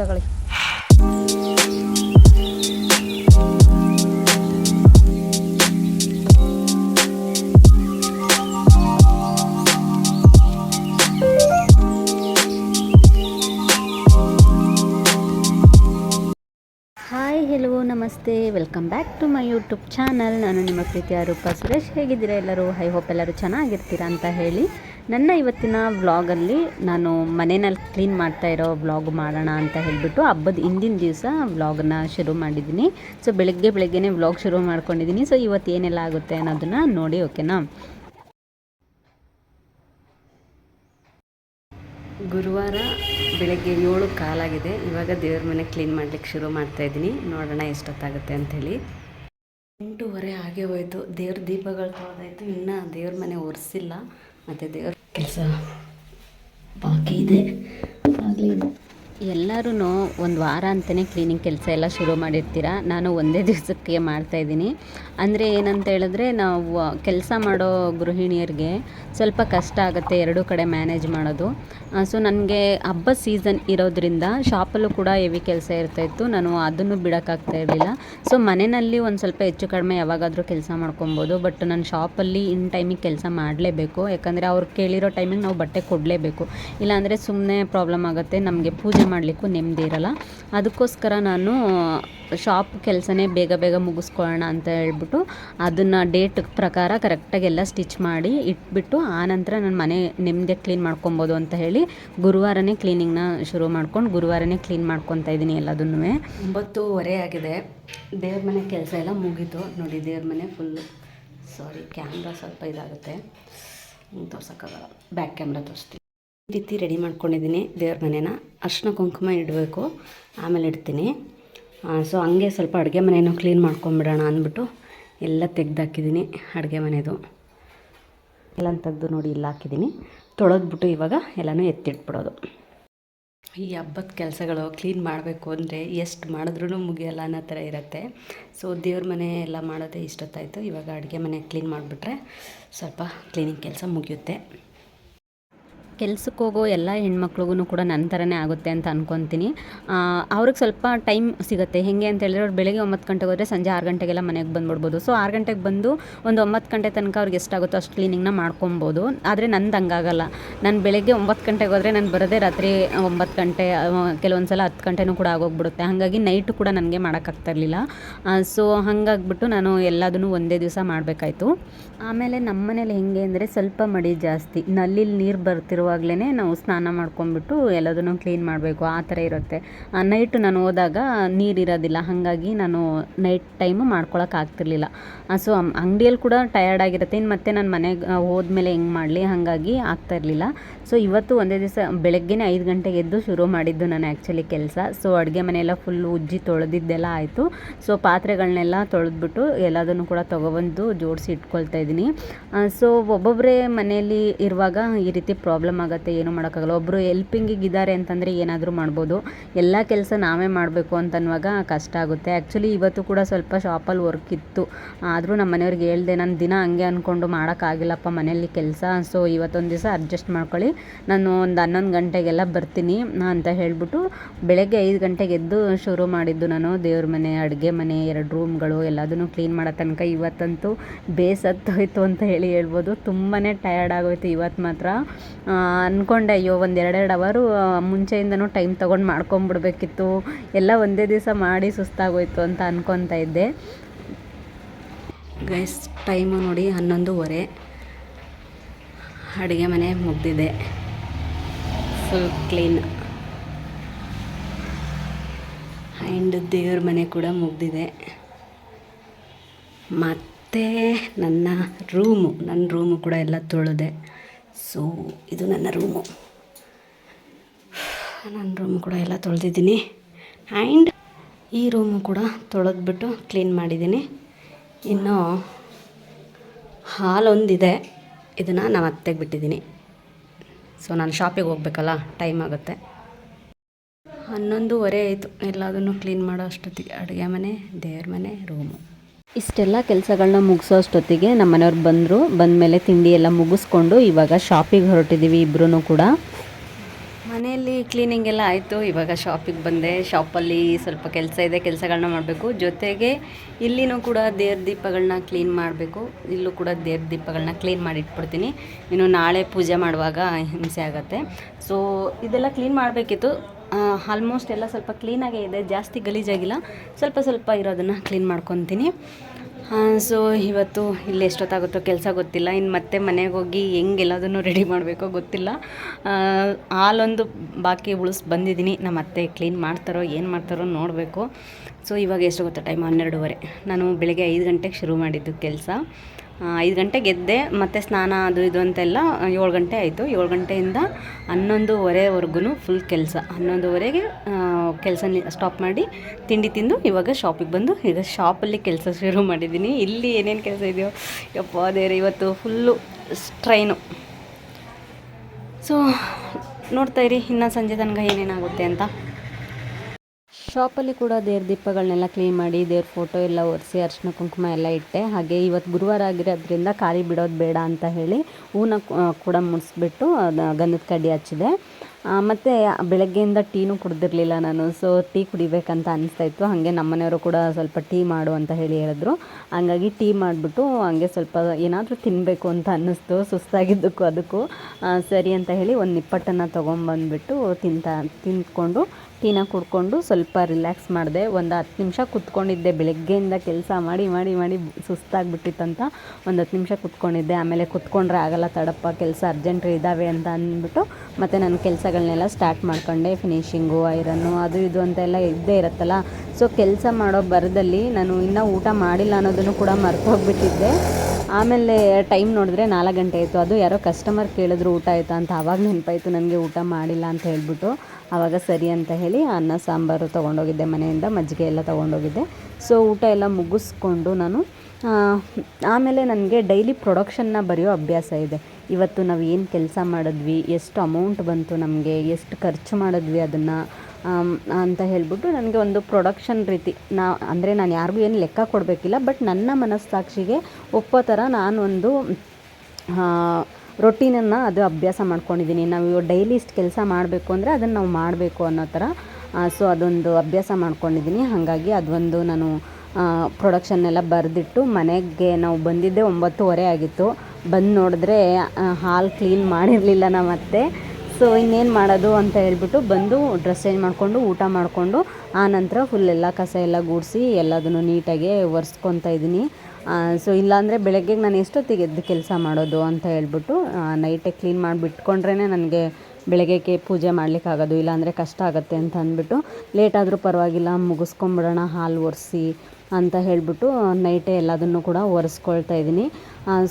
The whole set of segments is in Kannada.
ತಗೊಳ್ಳಿ. ಹಾಯ್ ಹೆಲೋ ನಮಸ್ತೆ. Welcome back to my YouTube channel ನಾನು ನಿಮ್ಮ ಪ್ರೀತಿಯ ರೂಪ ಸುರೇಶ್. ಹೇಗಿದ್ದೀರಾ ಎಲ್ಲರೂ? ಐ ಹೋಪ್ ಎಲ್ಲರೂ ಚೆನ್ನಾಗಿರ್ತೀರಾ ಅಂತ ಹೇಳಿ. ನನ್ನ ಇವತ್ತಿನ ವ್ಲಾಗಲ್ಲಿ ನಾನು ಮನೆಯಲ್ಲಿ ಕ್ಲೀನ್ ಮಾಡ್ತಾ ಇರೋ ವ್ಲಾಗ್ ಮಾಡೋಣ ಅಂತ ಹೇಳಿಬಿಟ್ಟು ಹಬ್ಬದ ಹಿಂದಿನ ದಿವಸ ವ್ಲಾಗನ್ನ ಶುರು ಮಾಡಿದ್ದೀನಿ. ಸೊ ಬೆಳಗ್ಗೆ ಬೆಳಗ್ಗೆನೇ ವ್ಲಾಗ್ ಶುರು ಮಾಡ್ಕೊಂಡಿದ್ದೀನಿ. ಸೊ ಇವತ್ತು ಏನೆಲ್ಲ ಆಗುತ್ತೆ ಅನ್ನೋದನ್ನು ನೋಡಿ ಓಕೆನಾ ಗುರುವಾರ ಬೆಳಗ್ಗೆ ಏಳು ಕಾಲಾಗಿದೆ. ಇವಾಗ ದೇವ್ರ ಮನೆ ಕ್ಲೀನ್ ಮಾಡ್ಲಿಕ್ಕೆ ಶುರು ಮಾಡ್ತಾ ಇದ್ದೀನಿ. ನೋಡೋಣ ಎಷ್ಟೊತ್ತಾಗುತ್ತೆ ಅಂಥೇಳಿ ಎಂಟೂವರೆ ಆಗೇ ಹೋಯ್ತು. ದೇವ್ರ ದೀಪಗಳು ತೊಳೆದಾಯಿತು. ಇನ್ನೂ ದೇವ್ರ ಮನೆ ಒರೆಸಿಲ್ಲ. ಮತ್ತು ದೇವ್ರ ಕೆಲಸ ಬಾಕಿ ಇದೆ. ಆಗಲಿ ಎಲ್ಲರೂ ಒಂದು ವಾರ ಅಂತಲೇ ಕ್ಲೀನಿಂಗ್ ಕೆಲಸ ಎಲ್ಲ ಶುರು ಮಾಡಿರ್ತೀರ? ನಾನು ಒಂದೇ ದಿವಸಕ್ಕೆ ಮಾಡ್ತಾಯಿದ್ದೀನಿ ಅಂದರೆ ಏನಂತ ಹೇಳಿದ್ರೆ ನಾವು ಕೆಲಸ ಮಾಡೋ ಗೃಹಿಣಿಯರಿಗೆ ಸ್ವಲ್ಪ ಕಷ್ಟ ಆಗುತ್ತೆ ಎರಡೂ ಕಡೆ ಮ್ಯಾನೇಜ್ ಮಾಡೋದು. ಸೊ ನನಗೆ ಹಬ್ಬ ಸೀಸನ್ ಇರೋದ್ರಿಂದ ಶಾಪಲ್ಲೂ ಕೂಡ ಹೆವಿ ಕೆಲಸ ಇರ್ತಾಯಿತ್ತು ನಾನು ಅದನ್ನು ಬಿಡೋಕ್ಕಾಗ್ತಾ ಇರಲಿಲ್ಲ. ಸೊ ಮನೆಯಲ್ಲಿ ಒಂದು ಸ್ವಲ್ಪ ಹೆಚ್ಚು ಕಡಿಮೆ ಯಾವಾಗಾದರೂ ಕೆಲಸ ಮಾಡ್ಕೊಬೋದು. ಬಟ್ ನಾನು ಶಾಪಲ್ಲಿ ಇನ್ ಟೈಮಿಗೆ ಕೆಲಸ ಮಾಡಲೇಬೇಕು. ಯಾಕಂದರೆ ಅವ್ರು ಕೇಳಿರೋ ಟೈಮಿಗೆ ನಾವು ಬಟ್ಟೆ ಕೊಡಲೇಬೇಕು. ಇಲ್ಲಾಂದರೆ ಸುಮ್ಮನೆ ಪ್ರಾಬ್ಲಮ್ ಆಗುತ್ತೆ. ನಮಗೆ ಪೂಜೆ ಮಾಡಲಿಕ್ಕೂ ನೆಮ್ಮದಿ ಇರಲ್ಲ. ಅದಕ್ಕೋಸ್ಕರ ನಾನು ಶಾಪ್ ಕೆಲಸನೇ ಬೇಗ ಬೇಗ ಮುಗಿಸ್ಕೊಳ್ಳೋಣ ಅಂತ ಹೇಳ್ಬಿಟ್ಟು ಅದನ್ನು ಡೇಟ್ ಪ್ರಕಾರ ಕರೆಕ್ಟಾಗಿ ಎಲ್ಲ ಸ್ಟಿಚ್ ಮಾಡಿ ಇಟ್ಬಿಟ್ಟು ಆನಂತರ ನಾನು ಮನೆ ನೆಮ್ಮದಿಯಾಗಿ ಕ್ಲೀನ್ ಮಾಡ್ಕೊಬೋದು ಅಂತ ಹೇಳಿ ಗುರುವಾರನೇ ಕ್ಲೀನಿಂಗ್ನ ಶುರು ಮಾಡ್ಕೊಂಡು ಗುರುವಾರನೇ ಕ್ಲೀನ್ ಮಾಡ್ಕೊತಾ ಇದ್ದೀನಿ ಎಲ್ಲದನ್ನೂ. ಒಂಬತ್ತೂವರೆ ಆಗಿದೆ. ದೇವ್ರ ಮನೆ ಕೆಲಸ ಎಲ್ಲ ಮುಗೀತು. ನೋಡಿ ದೇವ್ರ ಮನೆ ಫುಲ್ಲು ಸಾರಿ ಕ್ಯಾಮ್ರಾ ಸ್ವಲ್ಪ ಇದಾಗುತ್ತೆ. ತೋರ್ಸೋಕ್ಕಾಗಲ್ಲ. ಬ್ಯಾಕ್ ಕ್ಯಾಮ್ರಾ ತೋರಿಸ್ತೀನಿ. ರೀತಿ ರೆಡಿ ಮಾಡ್ಕೊಂಡಿದ್ದೀನಿ ದೇವ್ರ ಮನೇನ. ಅರ್ಶಿನ ಕುಂಕುಮ ಇಡಬೇಕು, ಆಮೇಲೆ ಇಡ್ತೀನಿ. ಸೊ ಹಂಗೆ ಸ್ವಲ್ಪ ಅಡುಗೆ ಮನೆಯೂ ಕ್ಲೀನ್ ಮಾಡ್ಕೊಂಬಿಡೋಣ ಅಂದ್ಬಿಟ್ಟು ಎಲ್ಲ ತೆಗ್ದಾಕಿದ್ದೀನಿ ಅಡುಗೆ ಮನೆದು. ಎಲ್ಲ ತೆಗೆದು ನೋಡಿ ಇಲ್ಲ ಹಾಕಿದ್ದೀನಿ. ತೊಳೆದ್ಬಿಟ್ಟು ಇವಾಗ ಎಲ್ಲನೂ ಎತ್ತಿಟ್ಬಿಡೋದು. ಈ ಹಬ್ಬದ ಕೆಲಸಗಳು ಕ್ಲೀನ್ ಮಾಡಬೇಕು ಅಂದರೆ ಎಷ್ಟು ಮಾಡಿದ್ರೂ ಮುಗಿಯಲ್ಲ ಅನ್ನೋ ಥರ ಇರುತ್ತೆ. ಸೊ ದೇವ್ರ ಮನೆ ಎಲ್ಲ ಮಾಡೋದೇ ಇಷ್ಟೊತ್ತಾಯಿತು. ಇವಾಗ ಅಡುಗೆ ಮನೆ ಕ್ಲೀನ್ ಮಾಡಿಬಿಟ್ರೆ ಸ್ವಲ್ಪ ಕ್ಲೀನಿಂಗ್ ಕೆಲಸ ಮುಗಿಯುತ್ತೆ. ಕೆಲ್ಸಕ್ಕೆ ಹೋಗೋ ಎಲ್ಲ ಹೆಣ್ಮಕ್ಳಿಗೂ ಕೂಡ ನನ್ನ ಥರನೇ ಆಗುತ್ತೆ ಅಂತ ಅನ್ಕೊತೀನಿ. ಅವ್ರಿಗೆ ಸ್ವಲ್ಪ ಟೈಮ್ ಸಿಗುತ್ತೆ. ಹೇಗೆ ಅಂತ ಹೇಳಿದ್ರೆ ಅವ್ರು ಬೆಳಗ್ಗೆ ಒಂಬತ್ತು ಗಂಟೆಗೆ ಹೋದರೆ ಸಂಜೆ ಆರು ಗಂಟೆಗೆಲ್ಲ ಮನೆಗೆ ಬಂದ್ಬಿಡ್ಬೋದು. ಸೊ ಆರು ಗಂಟೆಗೆ ಬಂದು ಒಂದು ಒಂಬತ್ತು ಗಂಟೆ ತನಕ ಅವ್ರಿಗೆ ಎಷ್ಟಾಗುತ್ತೋ ಅಷ್ಟು ಕ್ಲೀನಿಂಗ್ನ ಮಾಡ್ಕೊಬೋದು. ಆದರೆ ನಂದು ಹಂಗಾಗಲ್ಲ. ನಾನು ಬೆಳಗ್ಗೆ ಒಂಬತ್ತು ಗಂಟೆಗೆ ಹೋದರೆ ನಾನು ಬರೋದೇ ರಾತ್ರಿ ಒಂಬತ್ತು ಗಂಟೆ ಕೆಲವೊಂದು ಸಲ ಹತ್ತು ಗಂಟೆನೂ ಕೂಡ ಆಗೋಗ್ಬಿಡುತ್ತೆ. ಹಾಗಾಗಿ ನೈಟು ಕೂಡ ನನಗೆ ಮಾಡೋಕ್ಕಾಗ್ತಾ ಇರಲಿಲ್ಲ. ಸೊ ಹಾಗಾಗ್ಬಿಟ್ಟು ನಾನು ಎಲ್ಲದನ್ನು ಒಂದೇ ದಿವಸ ಮಾಡಬೇಕಾಯ್ತು. ಆಮೇಲೆ ನಮ್ಮ ಮನೇಲಿ ಹೆಂಗೆ ಅಂದರೆ ಸ್ವಲ್ಪ ಮಡಿ ಜಾಸ್ತಿ. ನಲ್ಲಿಲಿ ನೀರು ಬರ್ತಿರುವಾಗಲೇ ನಾವು ಸ್ನಾನ ಮಾಡ್ಕೊಂಡ್ಬಿಟ್ಟು ಎಲ್ಲದನ್ನು ಕ್ಲೀನ್ ಮಾಡಬೇಕು. ಆ ಥರ ಇರುತ್ತೆ. ನೈಟ್ ನಾನು ಹೋದಾಗ ನೀರು ಇರೋದಿಲ್ಲ. ಹಾಗಾಗಿ ನಾನು ನೈಟ್ ಟೈಮು ಮಾಡ್ಕೊಳಕ್ಕೆ ಆಗ್ತಿರ್ಲಿಲ್ಲ. ಸೊ ಅಂಗಡಿಯಲ್ಲಿ ಕೂಡ ಟಯರ್ಡ್ ಆಗಿರುತ್ತೆ. ಇನ್ನು ಮತ್ತೆ ನಾನು ಮನೆಗೆ ಹೋದ್ಮೇಲೆ ಹೆಂಗೆ ಮಾಡಲಿ? ಹಾಗಾಗಿ ಆಗ್ತಾ ಇರಲಿಲ್ಲ. ಸೊ ಇವತ್ತು ಒಂದೇ ದಿವಸ ಬೆಳಗ್ಗೆನೇ ಐದು ಗಂಟೆಗೆ ಎದ್ದು ಶುರು ಮಾಡಿದ್ದು ನಾನು ಆ್ಯಕ್ಚುಲಿ ಕೆಲಸ. ಸೊ ಅಡುಗೆ ಮನೆಯೆಲ್ಲ ಫುಲ್ಲು ಉಜ್ಜಿ ತೊಳೆದಿದ್ದೆಲ್ಲ ಆಯಿತು. ಸೊ ಪಾತ್ರೆಗಳನ್ನೆಲ್ಲ ತೊಳೆದ್ಬಿಟ್ಟು ಎಲ್ಲದನ್ನು ಕೂಡ ತೊಗೊಬಂದು ಜೋಡಿಸಿ ಇಟ್ಕೊಳ್ತಾ ಇದ್ದೀನಿ. ಸೊ ಒಬ್ಬೊಬ್ಬರೇ ಮನೆಯಲ್ಲಿ ಇರುವಾಗ ಈ ರೀತಿ ಪ್ರಾಬ್ಲಮ್ ಆಗುತ್ತೆ, ಏನೂ ಮಾಡೋಕ್ಕಾಗಲ್ಲ. ಒಬ್ಬರು ಎಲ್ಪಿಂಗಿಗೆ ಇದ್ದಾರೆ ಅಂತಂದರೆ ಏನಾದರೂ ಮಾಡ್ಬೋದು. ಎಲ್ಲ ಕೆಲಸ ನಾವೇ ಮಾಡಬೇಕು ಅಂತನ್ನುವಾಗ ಕಷ್ಟ ಆಗುತ್ತೆ. ಆ್ಯಕ್ಚುಲಿ ಇವತ್ತು ಕೂಡ ಸ್ವಲ್ಪ ಶಾಪಲ್ಲಿ ವರ್ಕ್ ಇತ್ತು. ಆದರೂ ನಮ್ಮ ಮನೆಯವ್ರಿಗೆ ಹೇಳ್ದೆ, ನಾನು ದಿನ ಹಂಗೆ ಅಂದ್ಕೊಂಡು ಮಾಡೋಕ್ಕಾಗಿಲ್ಲಪ್ಪ ಮನೆಯಲ್ಲಿ ಕೆಲಸ. ಸೊ ಇವತ್ತೊಂದು ದಿವಸ ಅಡ್ಜಸ್ಟ್ ಮಾಡ್ಕೊಳ್ಳಿ. ನಾನು ಒಂದು ಹನ್ನೊಂದು ಗಂಟೆಗೆಲ್ಲ ಬರ್ತೀನಿ ಅಂತ ಹೇಳಿಬಿಟ್ಟು ಬೆಳಗ್ಗೆ ಐದು ಗಂಟೆಗೆ ಎದ್ದು ಶುರು ಮಾಡಿದ್ದು ನಾನು ದೇವ್ರ ಮನೆ, ಅಡುಗೆ ಮನೆ, ಎರಡು ರೂಮ್ಗಳು ಎಲ್ಲದನ್ನು ಕ್ಲೀನ್ ಮಾಡೋ ತನಕ. ಇವತ್ತಂತೂ ಬೇಸತ್ತೋಯ್ತು ಅಂತ ಹೇಳಿ ಹೇಳ್ಬೋದು. ತುಂಬಾ ಟಯರ್ಡ್ ಆಗೋಯ್ತು ಇವತ್ತು ಮಾತ್ರ. ಅಂದ್ಕೊಂಡೆ ಅಯ್ಯೋ ಒಂದು ಎರಡೆರಡು ಅವರು ಮುಂಚೆಯಿಂದನೂ ಟೈಮ್ ತೊಗೊಂಡು ಮಾಡ್ಕೊಂಬಿಡ್ಬೇಕಿತ್ತು. ಎಲ್ಲ ಒಂದೇ ದಿವಸ ಮಾಡಿ ಸುಸ್ತಾಗೋಯ್ತು ಅಂತ ಅನ್ಕೊತಾ ಇದ್ದೆ. ಗೈಸ್, ಟೈಮು ನೋಡಿ ಹನ್ನೊಂದುವರೆ. ಅಡುಗೆ ಮನೆ ಮುಗ್ದಿದೆ. ಫುಲ್ ಕ್ಲೀನ್ ಆ್ಯಂಡ್ ದೇವ್ರ ಮನೆ ಕೂಡ ಮುಗ್ದಿದೆ. ಮತ್ತು ನನ್ನ ರೂಮು ನನ್ನ ರೂಮು ಕೂಡ ಎಲ್ಲ ತೊಳೆದೆ. ಸೊ ಇದು ನನ್ನ ರೂಮು ನನ್ನ ರೂಮು ಕೂಡ ಎಲ್ಲ ತೊಳೆದಿದ್ದೀನಿ. ಆ್ಯಂಡ್ ಈ ರೂಮು ಕೂಡ ತೊಳೆದ್ಬಿಟ್ಟು ಕ್ಲೀನ್ ಮಾಡಿದ್ದೀನಿ. ಇನ್ನು ಹಾಲೊಂದಿದೆ ಇದನ್ನು ನಾನು ಅತ್ತೆಗೆ ಬಿಟ್ಟಿದ್ದೀನಿ ಸೊ ನಾನು ಶಾಪಿಗೆ ಹೋಗ್ಬೇಕಲ್ಲ ಟೈಮ್ ಆಗುತ್ತೆ. ಹನ್ನೊಂದುವರೆ ಆಯಿತು. ಎಲ್ಲದನ್ನು ಕ್ಲೀನ್ ಮಾಡೋ ಅಷ್ಟೊತ್ತಿಗೆ. ಅಡುಗೆ ಮನೆ, ದೇವ್ರ ಮನೆ ರೂಮು ಇಷ್ಟೆಲ್ಲ ಕೆಲಸಗಳನ್ನ ಮುಗಿಸೋ ಅಷ್ಟೊತ್ತಿಗೆ ನಮ್ಮ ಮನೆಯವ್ರು ಬಂದರು. ಬಂದಮೇಲೆ ತಿಂಡಿ ಎಲ್ಲ ಮುಗಿಸ್ಕೊಂಡು ಇವಾಗ ಶಾಪಿಗೆ ಹೊರಟಿದ್ದೀವಿ ಇಬ್ಬರೂ ಕೂಡ. ಮನೆಯಲ್ಲಿ ಕ್ಲೀನಿಂಗ್ ಎಲ್ಲ ಆಯಿತು. ಇವಾಗ ಶಾಪಿಗೆ ಬಂದೆ. ಶಾಪಲ್ಲಿ ಸ್ವಲ್ಪ ಕೆಲಸ ಇದೆ. ಕೆಲಸಗಳನ್ನ ಮಾಡಬೇಕು. ಜೊತೆಗೆ ಇಲ್ಲಿನೂ ಕೂಡ ದೇವ್ರ ದೀಪಗಳನ್ನ ಕ್ಲೀನ್ ಮಾಡಬೇಕು. ಇಲ್ಲೂ ಕೂಡ ದೇವ್ರ ದೀಪಗಳನ್ನ ಕ್ಲೀನ್ ಮಾಡಿ ಇಟ್ಬಿಡ್ತೀನಿ. ಇನ್ನು ನಾಳೆ ಪೂಜೆ ಮಾಡುವಾಗ ಹಿಂಸೆ ಆಗುತ್ತೆ. ಸೊ ಇದೆಲ್ಲ ಕ್ಲೀನ್ ಮಾಡಬೇಕಿತ್ತು. ಆಲ್ಮೋಸ್ಟ್ ಎಲ್ಲ ಸ್ವಲ್ಪ ಕ್ಲೀನಾಗೇ ಇದೆ, ಜಾಸ್ತಿ ಗಲೀಜಾಗಿಲ್ಲ. ಸ್ವಲ್ಪ ಸ್ವಲ್ಪ ಇರೋದನ್ನು ಕ್ಲೀನ್ ಮಾಡ್ಕೊತೀನಿ. ಸೊ ಇವತ್ತು ಇಲ್ಲಿ ಎಷ್ಟೊತ್ತಾಗುತ್ತೋ ಕೆಲಸ ಗೊತ್ತಿಲ್ಲ. ಇನ್ನು ಮತ್ತೆ ಮನೆಗೆ ಹೋಗಿ ಹೆಂಗೆ ಎಲ್ಲದನ್ನು ರೆಡಿ ಮಾಡಬೇಕೋ ಗೊತ್ತಿಲ್ಲ. ಹಾಲೊಂದು ಬಾಕಿ ಉಳಿಸ್ ಬಂದಿದ್ದೀನಿ. ನಮ್ಮ ಅತ್ತೆ ಕ್ಲೀನ್ ಮಾಡ್ತಾರೋ, ಏನು ಮಾಡ್ತಾರೋ ನೋಡಬೇಕು. ಸೊ ಇವಾಗ ಎಷ್ಟು ಗೊತ್ತಾ ಟೈಮ್ ಹನ್ನೆರಡುವರೆ. ನಾನು ಬೆಳಗ್ಗೆ ಐದು ಗಂಟೆಗೆ ಶುರು ಮಾಡಿದ್ದು ಕೆಲಸ. ಐದು ಗಂಟೆ ಗೆದ್ದೆ ಮತ್ತು ಸ್ನಾನ ಅದು ಇದು ಅಂತೆಲ್ಲ ಏಳು ಗಂಟೆ ಆಯಿತು. ಏಳು ಗಂಟೆಯಿಂದ ಹನ್ನೊಂದುವರೆವರೆಗೂ ಫುಲ್ ಕೆಲಸ. ಹನ್ನೊಂದುವರೆಗೆ ಕೆಲಸ ಸ್ಟಾಪ್ ಮಾಡಿ ತಿಂಡಿ ತಿಂದು ಇವಾಗ ಶಾಪಿಗೆ ಬಂದು ಈಗ ಶಾಪಲ್ಲಿ ಕೆಲಸ ಶುರು ಮಾಡಿದ್ದೀನಿ. ಇಲ್ಲಿ ಏನೇನು ಕೆಲಸ ಇದೆಯೋ, ಯಪ್ಪ ಅದೇ ಇವತ್ತು ಫುಲ್ಲು ಸ್ಟ್ರೈನು ಸೊ ನೋಡ್ತಾ ಇರಿ, ಇನ್ನು ಸಂಜೆ ತನಕ ಏನೇನಾಗುತ್ತೆ ಅಂತ. ಶಾಪಲ್ಲಿ ಕೂಡ ದೇವ್ರ ದೀಪಗಳನ್ನೆಲ್ಲ ಕ್ಲೀನ್ ಮಾಡಿ, ದೇವ್ರ ಫೋಟೋ ಎಲ್ಲ ಒರೆಸಿ, ಅರ್ಶಿನ ಕುಂಕುಮ ಎಲ್ಲ ಇಟ್ಟೆ. ಹಾಗೆ ಇವತ್ತು ಗುರುವಾರ ಆಗಿರೋದ್ರಿಂದ ಖಾಲಿ ಬಿಡೋದು ಬೇಡ ಅಂತ ಹೇಳಿ ಹೂನ ಕೂಡ ಮುಡಿಸ್ಬಿಟ್ಟು ಗಂಧದ ಕಡ್ಡಿ ಹಚ್ಚಿದೆ. ಮತ್ತು ಬೆಳಗ್ಗೆಯಿಂದ ಟೀನೂ ಕುಡ್ದಿರಲಿಲ್ಲ ನಾನು. ಸೊ ಟೀ ಕುಡಿಬೇಕಂತ ಅನಿಸ್ತಾ ಇತ್ತು. ಹಾಗೆ ನಮ್ಮನೆಯವರು ಕೂಡ ಸ್ವಲ್ಪ ಟೀ ಮಾಡು ಅಂತ ಹೇಳಿ ಹೇಳಿದ್ರು. ಹಂಗಾಗಿ ಟೀ ಮಾಡಿಬಿಟ್ಟು ಹಂಗೆ ಸ್ವಲ್ಪ ಏನಾದರೂ ತಿನ್ನಬೇಕು ಅಂತ ಅನ್ನಿಸ್ತು. ಸುಸ್ತಾಗಿದ್ದಕ್ಕೂ ಅದಕ್ಕೂ. ಸರಿ ಅಂತ ಹೇಳಿ ಒಂದು ನಿಪ್ಪಟ್ಟನ್ನು ತೊಗೊಂಬಂದ್ಬಿಟ್ಟು ತಿಂತ ತಿಂದ್ಕೊಂಡು ಟೀನ ಕುಡ್ಕೊಂಡು ಸ್ವಲ್ಪ ರಿಲ್ಯಾಕ್ಸ್ ಮಾಡಿದೆ. ಒಂದು ಹತ್ತು ನಿಮಿಷ ಕುತ್ಕೊಂಡಿದ್ದೆ. ಬೆಳಗ್ಗೆಯಿಂದ ಕೆಲಸ ಮಾಡಿ ಮಾಡಿ ಮಾಡಿ ಸುಸ್ತಾಗ್ಬಿಟ್ಟಿತ್ತಂತ ಒಂದು ಹತ್ತು ನಿಮಿಷ ಕುತ್ಕೊಂಡಿದ್ದೆ. ಆಮೇಲೆ ಕುತ್ಕೊಂಡ್ರೆ ಆಗಲ್ಲ ತಡಪ್ಪ, ಕೆಲಸ ಅರ್ಜೆಂಟ್ ಇದ್ದಾವೆ ಅಂತ ಅಂದ್ಬಿಟ್ಟು ಮತ್ತು ನನ್ನ ಕೆಲಸಗಳನ್ನೆಲ್ಲ ಸ್ಟಾರ್ಟ್ ಮಾಡ್ಕೊಂಡೆ. ಫಿನಿಷಿಂಗು ಐರನ್ನು ಅದು ಇದು ಅಂತೆಲ್ಲ ಇದ್ದೇ ಇರುತ್ತಲ್ಲ. ಸೊ ಕೆಲಸ ಮಾಡೋ ಬರದಲ್ಲಿ ನಾನು ಇನ್ನೂ ಊಟ ಮಾಡಿಲ್ಲ ಅನ್ನೋದನ್ನು ಕೂಡ ಮರ್ತೋಗ್ಬಿಟ್ಟಿದ್ದೆ ಆಮೇಲೆ ಟೈಮ್ ನೋಡಿದ್ರೆ ನಾಲ್ಕು ಗಂಟೆ ಆಯಿತು. ಅದು ಯಾರೋ ಕಸ್ಟಮರ್ ಕೇಳಿದ್ರು ಊಟ ಆಯಿತಾ ಅಂತ ಆವಾಗ ನೆನಪಾಯಿತು ನನಗೆ ಊಟ ಮಾಡಿಲ್ಲ ಅಂತ ಹೇಳಿಬಿಟ್ಟು. ಆವಾಗ ಸರಿ ಅಂತ ಹೇಳಿ ಅನ್ನ, ಸಾಂಬಾರು ತೊಗೊಂಡೋಗಿದ್ದೆ ಮನೆಯಿಂದ, ಮಜ್ಜಿಗೆ ಎಲ್ಲ ತೊಗೊಂಡೋಗಿದ್ದೆ. ಸೊ ಊಟ ಎಲ್ಲ ಮುಗಿಸ್ಕೊಂಡು ನಾನು ಆಮೇಲೆ ನನಗೆ ಡೈಲಿ ಪ್ರೊಡಕ್ಷನ್ನ ಬರೆಯೋ ಅಭ್ಯಾಸ ಇದೆ. ಇವತ್ತು ನಾವು ಏನು ಕೆಲಸ ಮಾಡಿದ್ವಿ, ಎಷ್ಟು ಅಮೌಂಟ್ ಬಂತು ನಮಗೆ, ಎಷ್ಟು ಖರ್ಚು ಮಾಡಿದ್ವಿ ಅದನ್ನು ಅಂತ ಹೇಳ್ಬಿಟ್ಟು ನನಗೆ ಒಂದು ಪ್ರೊಡಕ್ಷನ್ ರೀತಿ, ನಾ, ಅಂದರೆ ನಾನು ಯಾರಿಗೂ ಏನು ಲೆಕ್ಕ ಕೊಡಬೇಕಿಲ್ಲ ಬಟ್ ನನ್ನ ಮನಸ್ಸಾಕ್ಷಿಗೆ ಒಪ್ಪೋ ಥರ ನಾನೊಂದು ರೊಟೀನನ್ನು ಅದು ಅಭ್ಯಾಸ ಮಾಡ್ಕೊಂಡಿದ್ದೀನಿ. ನಾವು ಡೈಲಿ ಇಷ್ಟು ಕೆಲಸ ಮಾಡಬೇಕು ಅಂದರೆ ಅದನ್ನು ನಾವು ಮಾಡಬೇಕು ಅನ್ನೋ ಥರ ಸೊ ಅದೊಂದು ಅಭ್ಯಾಸ ಮಾಡ್ಕೊಂಡಿದ್ದೀನಿ. ಹಾಗಾಗಿ ಅದೊಂದು ನಾನು ಪ್ರೊಡಕ್ಷನ್ನೆಲ್ಲ ಬರೆದಿಟ್ಟು ಮನೆಗೆ ನಾವು ಬಂದಿದ್ದೆ ಒಂಬತ್ತುವರೆ ಆಗಿತ್ತು. ಬಂದು ನೋಡಿದ್ರೆ ಹಾಲ್ ಕ್ಲೀನ್ ಮಾಡಿರಲಿಲ್ಲ ನಮ್ಮ ಅತ್ತೆ ಸೊ ಇನ್ನೇನು ಮಾಡೋದು ಅಂತ ಹೇಳ್ಬಿಟ್ಟು ಬಂದು ಡ್ರೆಸ್ ಚೇಂಜ್ ಮಾಡಿಕೊಂಡು, ಊಟ ಮಾಡಿಕೊಂಡು, ಆ ನಂತರ ಫುಲ್ ಎಲ್ಲ ಕಸ ಎಲ್ಲ ಗೂಡಿಸಿ ಎಲ್ಲದನ್ನು ನೀಟಾಗಿ ಒರೆಸ್ಕೊತಾ ಇದ್ದೀನಿ. ಸೊ ಇಲ್ಲಾಂದರೆ ಬೆಳಗ್ಗೆ ನಾನು ಎಷ್ಟೊತ್ತಿಗೆ ಎದ್ದು ಕೆಲಸ ಮಾಡೋದು ಅಂತ ಹೇಳ್ಬಿಟ್ಟು ನೈಟೇ ಕ್ಲೀನ್ ಮಾಡಿಬಿಟ್ಕೊಂಡ್ರೇ ನನಗೆ ಬೆಳಗ್ಗೆಗೆ ಪೂಜೆ ಮಾಡಲಿಕ್ಕಾಗೋದು ಇಲ್ಲಾಂದರೆ ಕಷ್ಟ ಆಗುತ್ತೆ ಅಂತ ಅಂದ್ಬಿಟ್ಟು ಲೇಟಾದರೂ ಪರವಾಗಿಲ್ಲ, ಮುಗಿಸ್ಕೊಂಬಿಡೋಣ, ಹಾಲು ಒರೆಸಿ ಅಂತ ಹೇಳಿಬಿಟ್ಟು ನೈಟೇ ಎಲ್ಲದನ್ನು ಕೂಡ ಒರೆಸ್ಕೊಳ್ತಾ ಇದ್ದೀನಿ.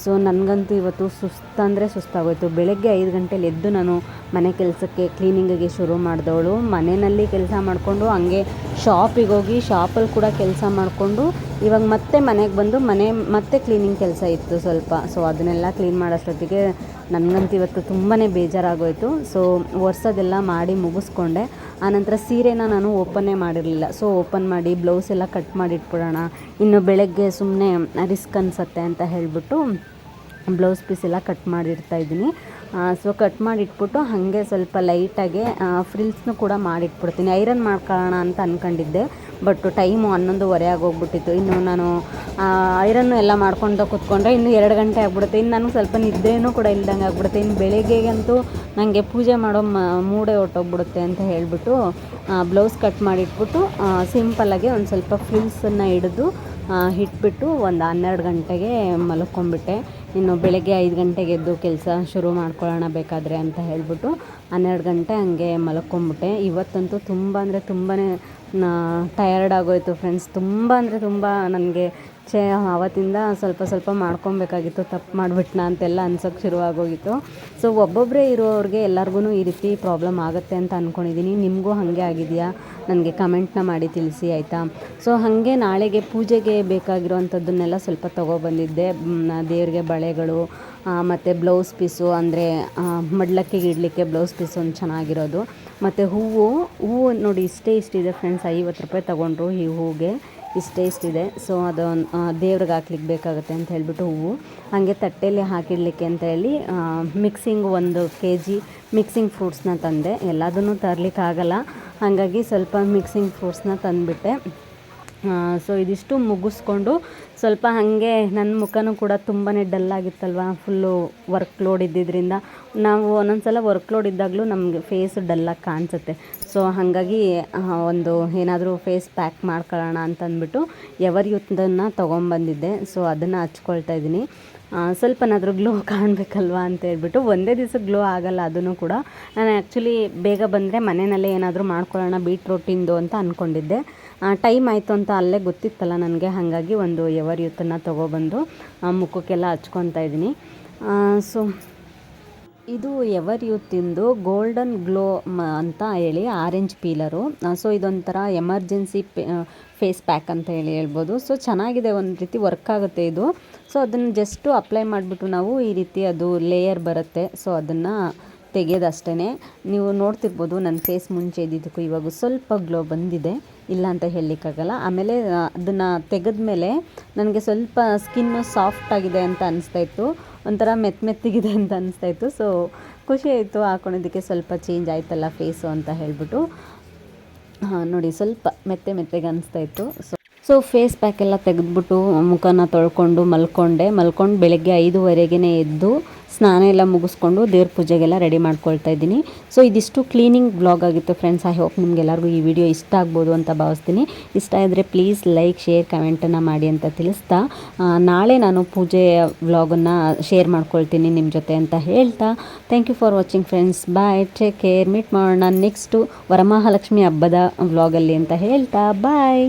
ಸೊ ನನಗಂತೂ ಇವತ್ತು ಸುಸ್ತಂದರೆ ಸುಸ್ತಾಗೋಯ್ತು. ಬೆಳಗ್ಗೆ ಐದು ಗಂಟೆಲಿ ಎದ್ದು ನಾನು ಮನೆ ಕೆಲಸಕ್ಕೆ ಕ್ಲೀನಿಂಗಿಗೆ ಶುರು ಮಾಡಿದವಳು. ಮನೆಯಲ್ಲಿ ಕೆಲಸ ಮಾಡಿಕೊಂಡು ಹಂಗೆ ಶಾಪಿಗೆ ಹೋಗಿ ಶಾಪಲ್ಲಿ ಕೂಡ ಕೆಲಸ ಮಾಡಿಕೊಂಡು ಇವಾಗ ಮತ್ತೆ ಮನೆಗೆ ಬಂದು ಮನೆ ಮತ್ತೆ ಕ್ಲೀನಿಂಗ್ ಕೆಲಸ ಇತ್ತು ಸ್ವಲ್ಪ. ಸೊ ಅದನ್ನೆಲ್ಲ ಕ್ಲೀನ್ ಮಾಡೋಷ್ಟೊತ್ತಿಗೆ ನನಗಂತೂ ಇವತ್ತು ತುಂಬಾ ಬೇಜಾರಾಗೋಯಿತು. ಸೊ ಒರೆಸೋದೆಲ್ಲ ಮಾಡಿ ಮುಗಿಸ್ಕೊಂಡೆ. ಆನಂತರ ಸೀರೆನ ನಾನು ಓಪನ್ನೇ ಮಾಡಿರಲಿಲ್ಲ. ಸೊ ಓಪನ್ ಮಾಡಿ ಬ್ಲೌಸ್ ಎಲ್ಲ ಕಟ್ ಮಾಡಿ ಇಟ್ಬಿಡೋಣ ಇನ್ನು ಬೆಳಗ್ಗೆ ಸುಮ್ಮನೆ ರಿಸ್ಕ್ ಅನಿಸತ್ತೆ ಅಂತ ಹೇಳಿಬಿಟ್ಟು ಬ್ಲೌಸ್ ಪೀಸ್ ಎಲ್ಲ ಕಟ್ ಮಾಡಿರ್ತಾ ಇದ್ದೀನಿ. ಸೊ ಕಟ್ ಮಾಡಿಟ್ಬಿಟ್ಟು ಹಾಗೆ ಸ್ವಲ್ಪ ಲೈಟಾಗೆ ಫ್ರಿಲ್ಸ್ನು ಕೂಡ ಮಾಡಿಟ್ಬಿಡ್ತೀನಿ. ಐರನ್ ಮಾಡ್ಕೊಳ್ಳೋಣ ಅಂತ ಅಂದ್ಕೊಂಡಿದ್ದೆ ಬಟ್ ಟೈಮು ಹನ್ನೊಂದುವರೆ ಆಗೋಗ್ಬಿಟ್ಟಿತ್ತು. ಇನ್ನು ನಾನು ಐರನ್ನು ಎಲ್ಲ ಮಾಡ್ಕೊಂಡು ಕೂತ್ಕೊಂಡ್ರೆ ಇನ್ನು ಎರಡು ಗಂಟೆ ಆಗ್ಬಿಡುತ್ತೆ. ಇನ್ನು ನನಗೆ ಸ್ವಲ್ಪ ನಿದ್ದೆನೂ ಕೂಡ ಇಲ್ದಂಗೆ ಆಗ್ಬಿಡುತ್ತೆ. ಇನ್ನು ಬೆಳಗ್ಗೆಗಂತೂ ನನಗೆ ಪೂಜೆ ಮಾಡೋ ಮ, ಮೂಡೆ ಹೊಟ್ಟೋಗ್ಬಿಡುತ್ತೆ ಅಂತ ಹೇಳಿಬಿಟ್ಟು ಬ್ಲೌಸ್ ಕಟ್ ಮಾಡಿಟ್ಬಿಟ್ಟು ಸಿಂಪಲ್ಲಾಗಿ ಒಂದು ಸ್ವಲ್ಪ ಫ್ರಿಲ್ಸನ್ನು ಹಿಡಿದು ಇಟ್ಬಿಟ್ಟು ಒಂದು ಹನ್ನೆರಡು ಗಂಟೆಗೆ ಮಲ್ಕೊಂಬಿಟ್ಟೆ. ಇನ್ನು ಬೆಳಗ್ಗೆ ಐದು ಗಂಟೆಗೆ ಎದ್ದು ಕೆಲಸ ಶುರು ಮಾಡ್ಕೊಳ್ಳೋಣ ಬೇಕಾದರೆ ಅಂತ ಹೇಳಿಬಿಟ್ಟು ಹನ್ನೆರಡು ಗಂಟೆ ಹಂಗೆ ಮಲ್ಕೊಂಬಿಟ್ಟೆ. ಇವತ್ತಂತೂ ತುಂಬ ಅಂದರೆ ತುಂಬಾ ಟಯರ್ಡ್ ಆಗೋಯಿತು ಫ್ರೆಂಡ್ಸ್ ತುಂಬ ಅಂದರೆ ತುಂಬ ನನಗೆ ಛೇ ಆವತ್ತಿಂದ ಸ್ವಲ್ಪ ಸ್ವಲ್ಪ ಮಾಡ್ಕೊಬೇಕಾಗಿತ್ತು, ತಪ್ಪು ಮಾಡಿಬಿಟ್ನಾ ಅಂತೆಲ್ಲ ಅನ್ಸೋಕ್ಕೆ ಶುರುವಾಗೋಗಿತ್ತು. ಸೊ ಒಬ್ಬೊಬ್ಬರೇ ಇರೋರಿಗೆ ಎಲ್ಲರಿಗೂ ಈ ರೀತಿ ಪ್ರಾಬ್ಲಮ್ ಆಗುತ್ತೆ ಅಂತ ಅಂದ್ಕೊಂಡಿದ್ದೀನಿ ನಿಮಗೂ ಹಾಗೆ ಆಗಿದೆಯಾ? ನನಗೆ ಕಮೆಂಟ್ನ ಮಾಡಿ ತಿಳಿಸಿ, ಆಯಿತಾ? ಸೊ ಹಾಗೆ ನಾಳೆಗೆ ಪೂಜೆಗೆ ಬೇಕಾಗಿರೋವಂಥದ್ದನ್ನೆಲ್ಲ ಸ್ವಲ್ಪ ತೊಗೊಬಂದಿದ್ದೆ. ದೇವರಿಗೆ ಬಳೆಗಳು ಮತ್ತು ಬ್ಲೌಸ್ ಪೀಸು, ಅಂದರೆ ಮಡ್ಲಕ್ಕೆ ಇಡಲಿಕ್ಕೆ ಬ್ಲೌಸ್ ಪೀಸ್ ಒಂದು ಚೆನ್ನಾಗಿರೋದು. ಮತ್ತು ಹೂವು ಹೂವು ನೋಡಿ ಇಷ್ಟೇ ಇಷ್ಟಿದೆ ಫ್ರೆಂಡ್ಸ್. ಐವತ್ತು ರೂಪಾಯಿ ತೊಗೊಂಡ್ರು ಈ ಹೂವಿಗೆ ಇಷ್ಟೇ ಇಷ್ಟಿದೆ ಸೊ ಅದು ದೇವ್ರಿಗೆ ಹಾಕ್ಲಿಕ್ಕೆ ಬೇಕಾಗುತ್ತೆ ಅಂತ ಹೇಳ್ಬಿಟ್ಟು ಹೂವು. ಹಾಗೆ ತಟ್ಟೆಯಲ್ಲಿ ಹಾಕಿಡಲಿಕ್ಕೆ ಅಂತ ಹೇಳಿ ಮಿಕ್ಸಿಂಗ್ ಒಂದು ಕೆ ಜಿ ಮಿಕ್ಸಿಂಗ್ ಫ್ರೂಟ್ಸ್ನ ತಂದೆ. ಎಲ್ಲದನ್ನು ತರಲಿಕ್ಕೆ ಆಗಲ್ಲ. ಹಾಗಾಗಿ ಸ್ವಲ್ಪ ಮಿಕ್ಸಿಂಗ್ ಫ್ರೂಟ್ಸ್ನ ತಂದುಬಿಟ್ಟೆ. ಸೊ ಇದಿಷ್ಟು ಮುಗಿಸ್ಕೊಂಡು ಸ್ವಲ್ಪ ಹಾಗೆ ನನ್ನ ಮುಖನೂ ಕೂಡ ತುಂಬಾ ಡಲ್ ಆಗಿತ್ತಲ್ವ? ಫುಲ್ಲು ವರ್ಕ್ ಲೋಡ್ ಇದ್ದಿದ್ದರಿಂದ ನಾವು ಒಂದೊಂದು ಸಲ ವರ್ಕ್ ಲೋಡ್ ಇದ್ದಾಗಲೂ ನಮಗೆ ಫೇಸ್ ಡಲ್ಲಾಗಿ ಕಾಣಿಸುತ್ತೆ. ಸೊ ಹಾಗಾಗಿ ಒಂದು ಏನಾದರೂ ಫೇಸ್ ಪ್ಯಾಕ್ ಮಾಡ್ಕೊಳ್ಳೋಣ ಅಂತಂದ್ಬಿಟ್ಟು ಎವರ್ ಯೂತ್ದನ್ನು ತೊಗೊಂಬಂದಿದ್ದೆ. ಸೊ ಅದನ್ನು ಹಚ್ಕೊಳ್ತಾ ಇದ್ದೀನಿ. ಸ್ವಲ್ಪ ಸ್ವಲ್ಪನಾದರೂ ಗ್ಲೋ ಕಾಣಬೇಕಲ್ವಾ ಅಂತ ಹೇಳ್ಬಿಟ್ಟು ಒಂದೇ ದಿವಸ ಗ್ಲೋ ಆಗಲ್ಲ ಅದನ್ನು ಕೂಡ. ನಾನು ಆ್ಯಕ್ಚುಲಿ ಬೇಗ ಬಂದರೆ ಮನೆಯಲ್ಲೇ ಏನಾದರೂ ಮಾಡ್ಕೊಳ್ಳೋಣ ಬೀಟ್ರೋಟಿಂದು ಅಂತ ಅಂದ್ಕೊಂಡಿದ್ದೆ ಟೈಮ್ ಆಯಿತು ಅಂತ ಅಲ್ಲೇ ಗೊತ್ತಿತ್ತಲ್ಲ ನನಗೆ. ಹಾಗಾಗಿ ಒಂದು ಎವರ್ ಯೂತನ್ನು ತೊಗೊಬಂದು ಮುಖಕ್ಕೆಲ್ಲ ಹಚ್ಕೊತಾ ಇದ್ದೀನಿ. ಸೊ, ಇದು ಎವರ್ ಯೂತಿಂದು ಗೋಲ್ಡನ್ ಗ್ಲೋ ಅಂತ ಹೇಳಿ ಆರೆಂಜ್ ಪೀಲರು ಸೊ, ಇದೊಂಥರ ಎಮರ್ಜೆನ್ಸಿ ಫೇಸ್ ಪ್ಯಾಕ್ ಅಂತ ಹೇಳಿ ಹೇಳ್ಬೋದು. ಸೊ, ಚೆನ್ನಾಗಿದೆ, ಒಂದು ರೀತಿ ವರ್ಕ್ ಆಗುತ್ತೆ ಇದು. ಸೊ, ಅದನ್ನು ಜಸ್ಟು ಅಪ್ಲೈ ಮಾಡಿಬಿಟ್ಟು ನಾವು ಈ ರೀತಿ ಅದು ಲೇಯರ್ ಬರುತ್ತೆ. ಸೊ, ಅದನ್ನು ತೆಗೆಯೋದಷ್ಟೇ ನೀವು ನೋಡ್ತಿರ್ಬೋದು ನನ್ನ ಫೇಸ್ ಮುಂಚೆ ಇದ್ದಿದ್ದಕ್ಕೂ ಇವಾಗ ಸ್ವಲ್ಪ ಗ್ಲೋ ಬಂದಿದೆ. ಇಲ್ಲ ಅಂತ ಹೇಳಲಿಕ್ಕಾಗಲ್ಲ. ಆಮೇಲೆ ಅದನ್ನು ತೆಗೆದ ಮೇಲೆ ನನಗೆ ಸ್ವಲ್ಪ ಸ್ಕಿನ್ನು ಸಾಫ್ಟ್ ಆಗಿದೆ ಅಂತ ಅನಿಸ್ತಾ ಇತ್ತು. ಒಂಥರ ಮೆತ್ತ ಮೆತ್ತಗಿದೆ ಅಂತ ಅನಿಸ್ತಾ ಇತ್ತು. ಸೊ ಖುಷಿ ಆಯಿತು ಹಾಕೊಳೋದಕ್ಕೆ ಸ್ವಲ್ಪ ಚೇಂಜ್ ಆಯಿತಲ್ಲ ಫೇಸು ಅಂತ ಹೇಳಿಬಿಟ್ಟು. ನೋಡಿ ಸ್ವಲ್ಪ ಮೆತ್ತೆ ಮೆತ್ತಗೆ ಅನಿಸ್ತಾ ಇತ್ತು. ಸೊ ಸೊ ಫೇಸ್ ಪ್ಯಾಕ್ ಎಲ್ಲ ತೆಗೆದ್ಬಿಟ್ಟು ಮುಖನ ತೊಳ್ಕೊಂಡು ಮಲ್ಕೊಂಡೆ. ಮಲ್ಕೊಂಡು ಬೆಳಗ್ಗೆ ಐದುವರೆಗೆ ಎದ್ದು ಸ್ನಾನ ಎಲ್ಲ ಮುಗಿಸ್ಕೊಂಡು ದೇವ್ರ ಪೂಜೆಗೆಲ್ಲ ರೆಡಿ ಮಾಡ್ಕೊಳ್ತಾ ಇದ್ದೀನಿ. ಸೊ ಇದಿಷ್ಟು ಕ್ಲೀನಿಂಗ್ ಬ್ಲಾಗ್ ಆಗಿತ್ತು ಫ್ರೆಂಡ್ಸ್ ಐ ಹೋಪ್ ನಿಮ್ಗೆಲ್ಲರಿಗೂ ಈ ವಿಡಿಯೋ ಇಷ್ಟ ಆಗ್ಬೋದು ಅಂತ ಭಾವಿಸ್ತೀನಿ. ಇಷ್ಟ ಇದ್ದರೆ ಪ್ಲೀಸ್ ಲೈಕ್ ಶೇರ್ ಕಮೆಂಟನ್ನು ಮಾಡಿ ಅಂತ ತಿಳಿಸ್ತಾ ನಾಳೆ ನಾನು ಪೂಜೆ ವ್ಲಾಗನ್ನು ಶೇರ್ ಮಾಡ್ಕೊಳ್ತೀನಿ ನಿಮ್ಮ ಜೊತೆ ಅಂತ ಹೇಳ್ತಾ. Thank you for watching friends bye take care meet ಮಾಡೋಣ ನೆಕ್ಸ್ಟು ವರಮಹಾಲಕ್ಷ್ಮಿ ಹಬ್ಬದ ವ್ಲಾಗಲ್ಲಿ ಅಂತ ಹೇಳ್ತಾ. ಬಾಯ್